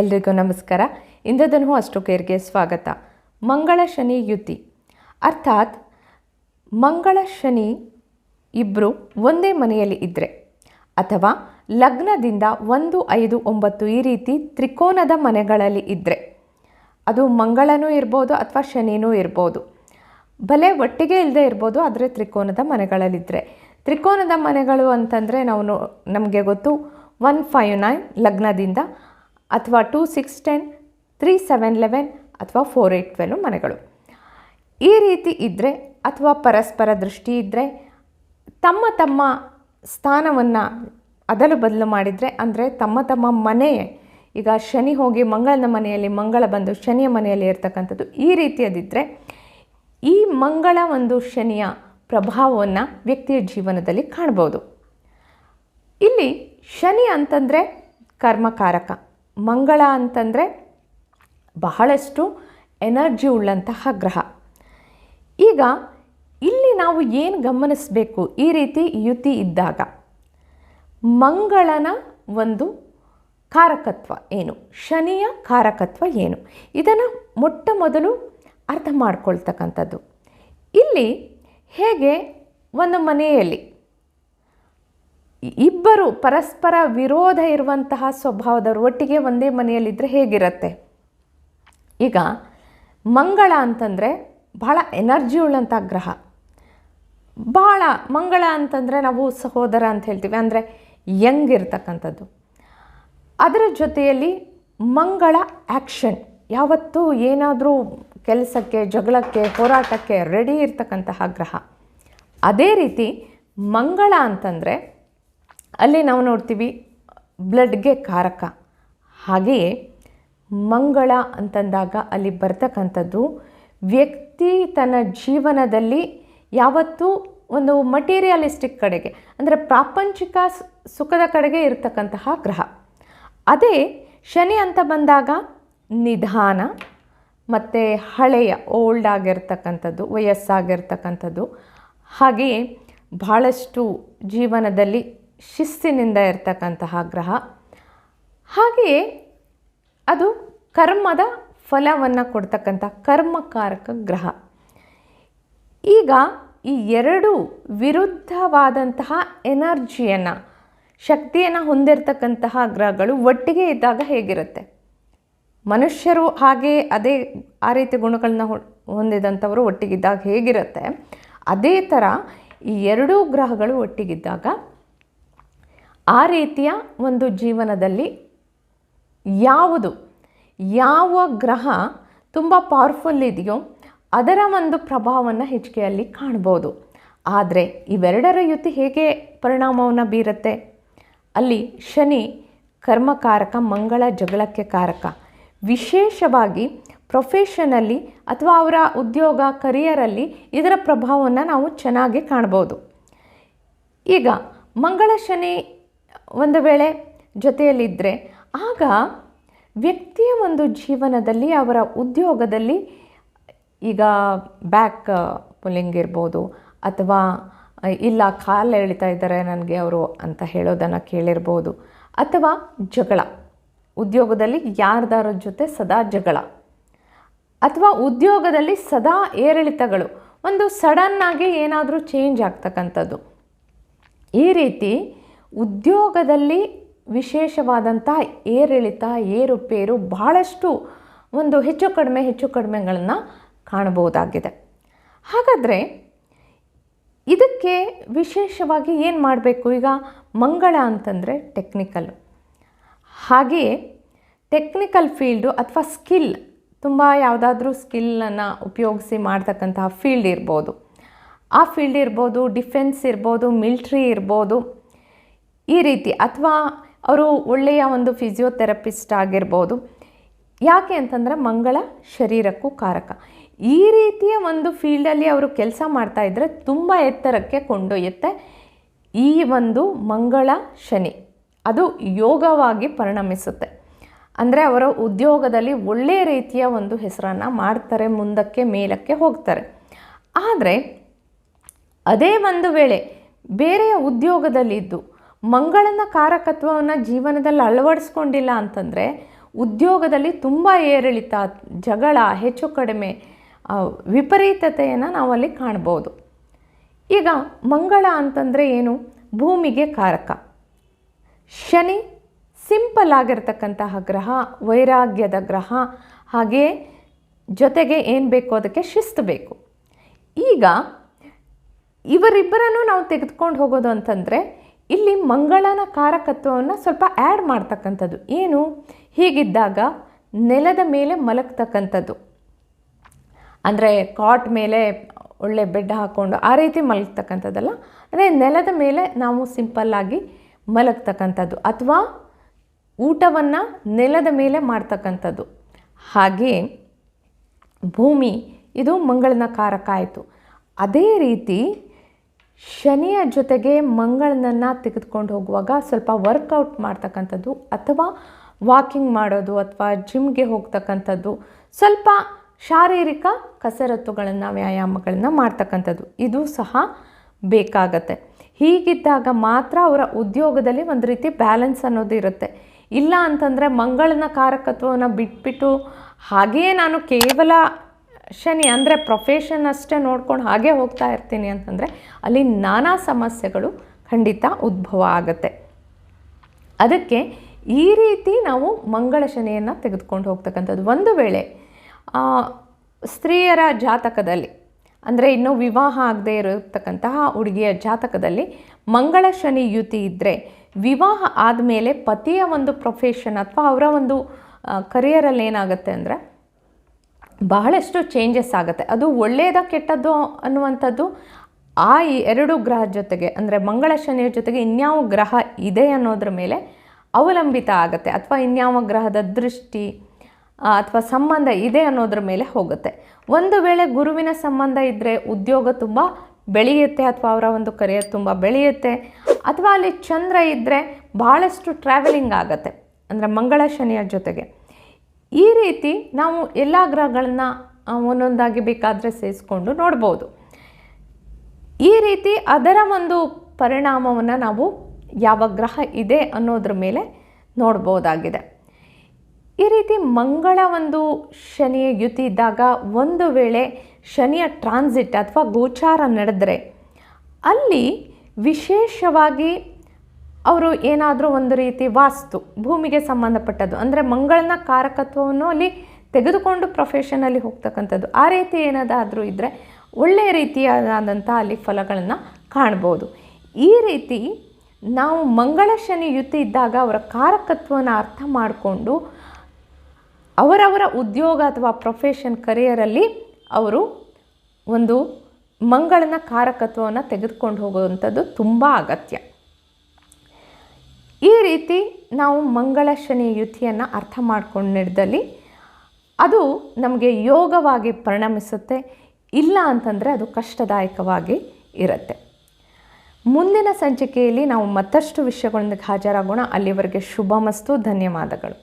ಎಲ್ರಿಗೂ ನಮಸ್ಕಾರ. ಇಂದದ್ದನ್ನು ಅಷ್ಟು ಕೇರ್ಗೆ ಸ್ವಾಗತ. ಮಂಗಳ ಶನಿ ಯುತಿ. ಅರ್ಥಾತ್, ಮಂಗಳ ಶನಿ ಇಬ್ಬರು ಒಂದೇ ಮನೆಯಲ್ಲಿ ಇದ್ದರೆ ಅಥವಾ ಲಗ್ನದಿಂದ ಒಂದು, ಐದು, ಒಂಬತ್ತು ಈ ರೀತಿ ತ್ರಿಕೋನದ ಮನೆಗಳಲ್ಲಿ ಇದ್ದರೆ ಅದು ಮಂಗಳನೂ ಇರ್ಬೋದು ಅಥವಾ ಶನಿನೂ ಇರ್ಬೋದು. ಭಲೆ ಒಟ್ಟಿಗೆ ಇಲ್ಲದೆ ಇರ್ಬೋದು, ಆದರೆ ತ್ರಿಕೋನದ ಮನೆಗಳಲ್ಲಿದ್ದರೆ ತ್ರಿಕೋನದ ಮನೆಗಳು ಅಂತಂದರೆ ನಾವು ನಮಗೆ ಗೊತ್ತು, ಒನ್, ಫೈವ್, ನೈನ್ ಲಗ್ನದಿಂದ ಅಥವಾ two six ten three seven eleven ಅಥವಾ ಫೋರ್ ಏಯ್ಟ್ ಟ್ವೆಲ್ವ್ ಮನೆಗಳು. ಈ ರೀತಿ ಇದ್ದರೆ ಅಥವಾ ಪರಸ್ಪರ ದೃಷ್ಟಿ ಇದ್ದರೆ ತಮ್ಮ ತಮ್ಮ ಸ್ಥಾನವನ್ನು ಅದಲು ಬದಲು ಮಾಡಿದರೆ ಅಂದರೆ ತಮ್ಮ ತಮ್ಮ ಮನೆ, ಈಗ ಶನಿ ಹೋಗಿ ಮಂಗಳನ ಮನೆಯಲ್ಲಿ ಮಂಗಳ ಬಂದು ಶನಿಯ ಮನೆಯಲ್ಲಿ ಇರ್ತಕ್ಕಂಥದ್ದು ಈ ರೀತಿಯದಿದ್ದರೆ ಈ ಮಂಗಳ ಒಂದು ಶನಿಯ ಪ್ರಭಾವವನ್ನು ವ್ಯಕ್ತಿಯ ಜೀವನದಲ್ಲಿ ಕಾಣ್ಬೋದು. ಇಲ್ಲಿ ಶನಿ ಅಂತಂದರೆ ಕರ್ಮಕಾರಕ. ಮಂಗಳ ಅಂತಂದರೆ ಬಹಳಷ್ಟು ಎನರ್ಜಿ ಉಳ್ಳಂತಹ ಗ್ರಹ. ಈಗ ಇಲ್ಲಿ ನಾವು ಏನು ಗಮನಿಸಬೇಕು? ಈ ರೀತಿ ಯುತಿ ಇದ್ದಾಗ ಮಂಗಳನ ಒಂದು ಕಾರಕತ್ವ ಏನು? ಶನಿಯ ಕಾರಕತ್ವ ಏನು? ಇದನ್ನು ಮೊಟ್ಟ ಮೊದಲು ಅರ್ಥ ಮಾಡ್ಕೊಳ್ತಕ್ಕಂಥದ್ದು. ಇಲ್ಲಿ ಹೇಗೆ ಒಂದು ಮನೆಯಲ್ಲಿ ಇಬ್ಬರು ಪರಸ್ಪರ ವಿರೋಧ ಇರುವಂತಹ ಸ್ವಭಾವದವರು ಒಟ್ಟಿಗೆ ಒಂದೇ ಮನೆಯಲ್ಲಿದ್ದರೆ ಹೇಗಿರುತ್ತೆ? ಈಗ ಮಂಗಳ ಅಂತಂದರೆ ಭಾಳ ಎನರ್ಜಿ ಉಳ್ಳಂಥ ಗ್ರಹ. ಭಾಳ ಮಂಗಳ ಅಂತಂದರೆ ನಾವು ಸಹೋದರ ಅಂತ ಹೇಳ್ತೀವಿ, ಅಂದರೆ ಯಂಗ್ ಇರ್ತಕ್ಕಂಥದ್ದು. ಅದರ ಜೊತೆಯಲ್ಲಿ ಮಂಗಳ ಆ್ಯಕ್ಷನ್. ಯಾವತ್ತೂ ಏನಾದರೂ ಕೆಲಸಕ್ಕೆ, ಜಗಳಕ್ಕೆ, ಹೋರಾಟಕ್ಕೆ ರೆಡಿ ಇರ್ತಕ್ಕಂತಹ ಗ್ರಹ. ಅದೇ ರೀತಿ ಮಂಗಳ ಅಂತಂದರೆ ಅಲ್ಲಿ ನಾವು ನೋಡ್ತೀವಿ ಬ್ಲಡ್ಗೆ ಕಾರಕ. ಹಾಗೆಯೇ ಮಂಗಳ ಅಂತಂದಾಗ ಅಲ್ಲಿ ಬರ್ತಕ್ಕಂಥದ್ದು ವ್ಯಕ್ತಿ ತನ್ನ ಜೀವನದಲ್ಲಿ ಯಾವತ್ತೂ ಒಂದು ಮಟೀರಿಯಲಿಸ್ಟಿಕ್ ಕಡೆಗೆ, ಅಂದರೆ ಪ್ರಾಪಂಚಿಕ ಸುಖದ ಕಡೆಗೆ ಇರತಕ್ಕಂತಹ ಗ್ರಹ. ಅದೇ ಶನಿ ಅಂತ ಬಂದಾಗ ನಿಧಾನ ಮತ್ತು ಹಳೆಯ ಓಲ್ಡ್ ಆಗಿರ್ತಕ್ಕಂಥದ್ದು, ವಯಸ್ಸಾಗಿರ್ತಕ್ಕಂಥದ್ದು. ಹಾಗೆಯೇ ಭಾಳಷ್ಟು ಜೀವನದಲ್ಲಿ ಶಿಸ್ತಿನಿಂದ ಇರ್ತಕ್ಕಂತಹ ಗ್ರಹ. ಹಾಗೆಯೇ ಅದು ಕರ್ಮದ ಫಲವನ್ನು ಕೊಡ್ತಕ್ಕಂಥ ಕರ್ಮಕಾರಕ ಗ್ರಹ. ಈಗ ಈ ಎರಡು ವಿರುದ್ಧವಾದಂತಹ ಎನರ್ಜಿಯನ್ನು, ಶಕ್ತಿಯನ್ನು ಹೊಂದಿರತಕ್ಕಂತಹ ಗ್ರಹಗಳು ಒಟ್ಟಿಗೆ ಇದ್ದಾಗ ಹೇಗಿರುತ್ತೆ? ಮನುಷ್ಯರು ಹಾಗೆ ಅದೇ, ಆ ರೀತಿ ಗುಣಗಳನ್ನ ಹೊಂದಿದಂಥವರು ಒಟ್ಟಿಗಿದ್ದಾಗ ಹೇಗಿರುತ್ತೆ? ಅದೇ ಥರ ಈ ಎರಡೂ ಗ್ರಹಗಳು ಒಟ್ಟಿಗಿದ್ದಾಗ ಆ ರೀತಿಯ ಒಂದು ಜೀವನದಲ್ಲಿ ಯಾವುದು, ಯಾವ ಗ್ರಹ ತುಂಬ ಪವರ್ಫುಲ್ ಇದೆಯೋ ಅದರ ಒಂದು ಪ್ರಭಾವವನ್ನು ಹೆಚ್ಚಿಗೆಯಲ್ಲಿ ಕಾಣ್ಬೋದು. ಆದರೆ ಇವೆರಡರ ಯುತಿ ಹೇಗೆ ಪರಿಣಾಮವನ್ನು ಬೀರುತ್ತೆ? ಅಲ್ಲಿ ಶನಿ ಕರ್ಮಕಾರಕ, ಮಂಗಳ ಜಗಳಕ್ಕೆ ಕಾರಕ. ವಿಶೇಷವಾಗಿ ಪ್ರೊಫೆಷನಲ್ಲಿ ಅಥವಾ ಅವರ ಉದ್ಯೋಗ ಕರಿಯರಲ್ಲಿ ಇದರ ಪ್ರಭಾವವನ್ನು ನಾವು ಚೆನ್ನಾಗಿ ಕಾಣ್ಬೋದು. ಈಗ ಮಂಗಳ, ಶನಿ ಒಂದು ವೇಳೆ ಜೊತೆಯಲ್ಲಿದ್ದರೆ ಆಗ ವ್ಯಕ್ತಿಯ ಒಂದು ಜೀವನದಲ್ಲಿ, ಅವರ ಉದ್ಯೋಗದಲ್ಲಿ ಈಗ ಬ್ಯಾಕ್ ಪುಲ್ಲಿಂಗ್ ಇರ್ಬೋದು, ಅಥವಾ ಇಲ್ಲ ಕಾಲು ಎಳಿತಾ ಇದ್ದಾರೆ ನನಗೆ ಅವರು ಅಂತ ಹೇಳೋದನ್ನು ಕೇಳಿರ್ಬೋದು, ಅಥವಾ ಜಗಳ. ಉದ್ಯೋಗದಲ್ಲಿ ಯಾರ್ದಾರ ಜೊತೆ ಸದಾ ಜಗಳ. ಅಥವಾ ಉದ್ಯೋಗದಲ್ಲಿ ಸದಾ ಏರಿಳಿತಗಳು. ಒಂದು ಸಡನ್ನಾಗಿ ಏನಾದರೂ ಚೇಂಜ್ ಆಗ್ತಕ್ಕಂಥದ್ದು. ಈ ರೀತಿ ಉದ್ಯೋಗದಲ್ಲಿ ವಿಶೇಷವಾದಂಥ ಏರಿಳಿತ, ಏರುಪೇರು ಬಹಳಷ್ಟು ಒಂದು ಹೆಚ್ಚು ಕಡಿಮೆ, ಹೆಚ್ಚು ಕಡಿಮೆಗಳನ್ನು ಕಾಣಬಹುದಾಗಿದೆ. ಹಾಗಾದರೆ ಇದಕ್ಕೆ ವಿಶೇಷವಾಗಿ ಏನು ಮಾಡಬೇಕು ಈಗ? ಮಂಗಳ ಅಂತಂದರೆ ಟೆಕ್ನಿಕಲ್ ಹಾಗೆಯೇ ಟೆಕ್ನಿಕಲ್ ಫೀಲ್ಡು ಅಥವಾ ಸ್ಕಿಲ್ ತುಂಬ ಯಾವುದಾದ್ರೂ ಸ್ಕಿಲ್ಲನ್ನು ಉಪಯೋಗಿಸಿ ಮಾಡ್ತಕ್ಕಂತಹ ಫೀಲ್ಡ್ ಇರ್ಬೋದು. ಆ ಫೀಲ್ಡ್ ಇರ್ಬೋದು ಡಿಫೆನ್ಸ್ ಇರ್ಬೋದು ಮಿಲ್ಟ್ರಿ ಇರ್ಬೋದು ಈ ರೀತಿ ಅಥವಾ ಅವರು ಒಳ್ಳೆಯ ಒಂದು ಫಿಸಿಯೋಥೆರಪಿಸ್ಟ್ ಆಗಿರ್ಬೋದು. ಯಾಕೆ ಅಂತಂದರೆ ಮಂಗಳ ಶರೀರಕ್ಕೂ ಕಾರಕ. ಈ ರೀತಿಯ ಒಂದು ಫೀಲ್ಡಲ್ಲಿ ಅವರು ಕೆಲಸ ಮಾಡ್ತಾಯಿದ್ರೆ ತುಂಬ ಎತ್ತರಕ್ಕೆ ಕೊಂಡೊಯ್ಯುತ್ತೆ. ಈ ಒಂದು ಮಂಗಳ ಶನಿ, ಅದು ಯೋಗವಾಗಿ ಪರಿಣಮಿಸುತ್ತೆ. ಅಂದರೆ ಅವರ ಉದ್ಯೋಗದಲ್ಲಿ ಒಳ್ಳೆಯ ರೀತಿಯ ಒಂದು ಹೆಸರನ್ನು ಮಾಡ್ತಾರೆ, ಮುಂದಕ್ಕೆ ಮೇಲಕ್ಕೆ ಹೋಗ್ತಾರೆ. ಆದರೆ ಅದೇ ಒಂದು ವೇಳೆ ಬೇರೆಯ ಉದ್ಯೋಗದಲ್ಲಿದ್ದು ಮಂಗಳನ ಕಾರಕತ್ವವನ್ನು ಜೀವನದಲ್ಲಿ ಅಳವಡಿಸ್ಕೊಂಡಿಲ್ಲ ಅಂತಂದರೆ ಉದ್ಯೋಗದಲ್ಲಿ ತುಂಬ ಏರಿಳಿತ, ಜಗಳ ಹೆಚ್ಚು ಕಡಿಮೆ ವಿಪರೀತತೆಯನ್ನು ನಾವಲ್ಲಿ ಕಾಣ್ಬೋದು. ಈಗ ಮಂಗಳ ಅಂತಂದರೆ ಏನು? ಭೂಮಿಗೆ ಕಾರಕ. ಶನಿ ಸಿಂಪಲ್ ಆಗಿರ್ತಕ್ಕಂತಹ ಗ್ರಹ, ವೈರಾಗ್ಯದ ಗ್ರಹ ಹಾಗೆಯೇ ಜೊತೆಗೆ ಏನು ಬೇಕು ಅದಕ್ಕೆ ಶಿಸ್ತು ಬೇಕು. ಈಗ ಇವರಿಬ್ಬರನ್ನು ನಾವು ತೆಗೆದುಕೊಂಡು ಹೋಗೋದು ಅಂತಂದರೆ ಇಲ್ಲಿ ಮಂಗಳನ ಕಾರಕತ್ವವನ್ನು ಸ್ವಲ್ಪ ಆ್ಯಡ್ ಮಾಡ್ತಕ್ಕಂಥದ್ದು. ಏನು? ಹೀಗಿದ್ದಾಗ ನೆಲದ ಮೇಲೆ ಮಲಗ್ತಕ್ಕಂಥದ್ದು. ಅಂದರೆ ಕಾಟ್ ಮೇಲೆ ಒಳ್ಳೆ ಬೆಡ್ ಹಾಕ್ಕೊಂಡು ಆ ರೀತಿ ಮಲಗ್ತಕ್ಕಂಥದ್ದಲ್ಲ? ಅಂದರೆ ನೆಲದ ಮೇಲೆ ನಾವು ಸಿಂಪಲ್ಲಾಗಿ ಮಲಗ್ತಕ್ಕಂಥದ್ದು ಅಥವಾ ಊಟವನ್ನು ನೆಲದ ಮೇಲೆ ಮಾಡ್ತಕ್ಕಂಥದ್ದು. ಹಾಗೆ ಭೂಮಿ, ಇದು ಮಂಗಳನ ಕಾರಕ ಆಯಿತು. ಅದೇ ರೀತಿ ಶನಿಯ ಜೊತೆಗೆ ಮಂಗಳನನ್ನು ತೆಗೆದುಕೊಂಡು ಹೋಗುವಾಗ ಸ್ವಲ್ಪ ವರ್ಕೌಟ್ ಮಾಡ್ತಕ್ಕಂಥದ್ದು ಅಥವಾ ವಾಕಿಂಗ್ ಮಾಡೋದು ಅಥವಾ ಜಿಮ್ಗೆ ಹೋಗ್ತಕ್ಕಂಥದ್ದು, ಸ್ವಲ್ಪ ಶಾರೀರಿಕ ಕಸರತ್ತುಗಳನ್ನು, ವ್ಯಾಯಾಮಗಳನ್ನು ಮಾಡ್ತಕ್ಕಂಥದ್ದು, ಇದು ಸಹ ಬೇಕಾಗತ್ತೆ. ಹೀಗಿದ್ದಾಗ ಮಾತ್ರ ಅವರ ಉದ್ಯೋಗದಲ್ಲಿ ಒಂದು ರೀತಿ ಬ್ಯಾಲೆನ್ಸ್ ಅನ್ನೋದು ಇರುತ್ತೆ. ಇಲ್ಲ ಅಂತಂದರೆ ಮಂಗಳನ ಕಾರಕತ್ವವನ್ನು ಬಿಟ್ಬಿಟ್ಟು ಹಾಗೆಯೇ ನಾನು ಕೇವಲ ಶನಿ ಅಂದರೆ ಪ್ರೊಫೆಷನ್ ಅಷ್ಟೇ ನೋಡ್ಕೊಂಡು ಹಾಗೆ ಹೋಗ್ತಾ ಇರ್ತೀನಿ ಅಂತಂದರೆ ಅಲ್ಲಿ ನಾನಾ ಸಮಸ್ಯೆಗಳು ಖಂಡಿತ ಉದ್ಭವ ಆಗುತ್ತೆ. ಅದಕ್ಕೆ ಈ ರೀತಿ ನಾವು ಮಂಗಳ ಶನಿಯನ್ನು ತೆಗೆದುಕೊಂಡು ಹೋಗ್ತಕ್ಕಂಥದ್ದು. ಒಂದು ವೇಳೆ ಸ್ತ್ರೀಯರ ಜಾತಕದಲ್ಲಿ, ಅಂದರೆ ಇನ್ನೂ ವಿವಾಹ ಆಗದೆ ಇರತಕ್ಕಂತಹ ಹುಡುಗಿಯ ಜಾತಕದಲ್ಲಿ ಮಂಗಳ ಶನಿ ಯುತಿ ಇದ್ದರೆ ವಿವಾಹ ಆದಮೇಲೆ ಪತಿಯ ಒಂದು ಪ್ರೊಫೆಷನ್ ಅಥವಾ ಅವರ ಒಂದು ಕರಿಯರಲ್ಲಿ ಏನಾಗುತ್ತೆ ಅಂದರೆ ಬಹಳಷ್ಟು ಚೇಂಜಸ್ ಆಗುತ್ತೆ. ಅದು ಒಳ್ಳೆಯದ ಕೆಟ್ಟದ್ದು ಅನ್ನುವಂಥದ್ದು ಆ ಎರಡು ಗ್ರಹ ಜೊತೆಗೆ, ಅಂದರೆ ಮಂಗಳ ಶನಿಯ ಜೊತೆಗೆ ಇನ್ಯಾವ ಗ್ರಹ ಇದೆ ಅನ್ನೋದ್ರ ಮೇಲೆ ಅವಲಂಬಿತ ಆಗುತ್ತೆ. ಅಥವಾ ಇನ್ಯಾವ ಗ್ರಹದ ದೃಷ್ಟಿ ಅಥವಾ ಸಂಬಂಧ ಇದೆ ಅನ್ನೋದ್ರ ಮೇಲೆ ಹೋಗುತ್ತೆ. ಒಂದು ವೇಳೆ ಗುರುವಿನ ಸಂಬಂಧ ಇದ್ದರೆ ಉದ್ಯೋಗ ತುಂಬ ಬೆಳೆಯುತ್ತೆ, ಅಥವಾ ಅವರ ಒಂದು ಕರಿಯರ್ ತುಂಬ ಬೆಳೆಯುತ್ತೆ, ಅಥವಾ ಅಲ್ಲಿ ಚಂದ್ರ ಇದ್ದರೆ ಭಾಳಷ್ಟು ಟ್ರಾವೆಲಿಂಗ್ ಆಗುತ್ತೆ. ಅಂದರೆ ಮಂಗಳ ಶನಿಯ ಜೊತೆಗೆ. ಈ ರೀತಿ ನಾವು ಎಲ್ಲ ಗ್ರಹಗಳನ್ನು ಒಂದೊಂದಾಗಿ ಬೇಕಾದರೆ ಸೇರಿಸ್ಕೊಂಡು ನೋಡ್ಬೋದು. ಈ ರೀತಿ ಅದರ ಒಂದು ಪರಿಣಾಮವನ್ನು ನಾವು ಯಾವ ಗ್ರಹ ಇದೆ ಅನ್ನೋದ್ರ ಮೇಲೆ ನೋಡ್ಬೋದಾಗಿದೆ. ಈ ರೀತಿ ಮಂಗಳ ಒಂದು ಶನಿಯ ಯುತಿ ಇದ್ದಾಗ ಒಂದು ವೇಳೆ ಶನಿಯ ಟ್ರಾನ್ಸಿಟ್ ಅಥವಾ ಗೋಚಾರ ನಡೆದರೆ ಅಲ್ಲಿ ವಿಶೇಷವಾಗಿ ಅವರು ಏನಾದರೂ ಒಂದು ರೀತಿ ವಾಸ್ತು, ಭೂಮಿಗೆ ಸಂಬಂಧಪಟ್ಟದ್ದು, ಅಂದರೆ ಮಂಗಳನ ಕಾರಕತ್ವವನ್ನು ಅಲ್ಲಿ ತೆಗೆದುಕೊಂಡು ಪ್ರೊಫೆಷನಲ್ಲಿ ಹೋಗ್ತಕ್ಕಂಥದ್ದು, ಆ ರೀತಿ ಏನಾದರೂ ಇದ್ದರೆ ಒಳ್ಳೆಯ ರೀತಿಯಾದಂಥ ಅಲ್ಲಿ ಫಲಗಳನ್ನು ಕಾಣ್ಬೋದು. ಈ ರೀತಿ ನಾವು ಮಂಗಳ ಶನಿ ಯುತಿ ಇದ್ದಾಗ ಅವರ ಕಾರಕತ್ವವನ್ನು ಅರ್ಥ ಮಾಡಿಕೊಂಡು ಅವರವರ ಉದ್ಯೋಗ ಅಥವಾ ಪ್ರೊಫೆಷನ್ ಕರಿಯರಲ್ಲಿ ಅವರು ಒಂದು ಮಂಗಳನ ಕಾರಕತ್ವವನ್ನು ತೆಗೆದುಕೊಂಡು ಹೋಗುವಂಥದ್ದು ತುಂಬ ಅಗತ್ಯ. ಈ ರೀತಿ ನಾವು ಮಂಗಳ ಶನಿ ಯುತಿಯನ್ನು ಅರ್ಥ ಮಾಡಿಕೊಂಡಿದ್ದಲ್ಲಿ ಅದು ನಮಗೆ ಯೋಗವಾಗಿ ಪರಿಣಮಿಸುತ್ತೆ, ಇಲ್ಲ ಅಂತಂದರೆ ಅದು ಕಷ್ಟದಾಯಕವಾಗಿ ಇರುತ್ತೆ. ಮುಂದಿನ ಸಂಚಿಕೆಯಲ್ಲಿ ನಾವು ಮತ್ತಷ್ಟು ವಿಷಯಗಳೊಂದಿಗೆ ಹಾಜರಾಗೋಣ. ಅಲ್ಲಿವರೆಗೆ ಶುಭಮಸ್ತು, ಧನ್ಯವಾದಗಳು.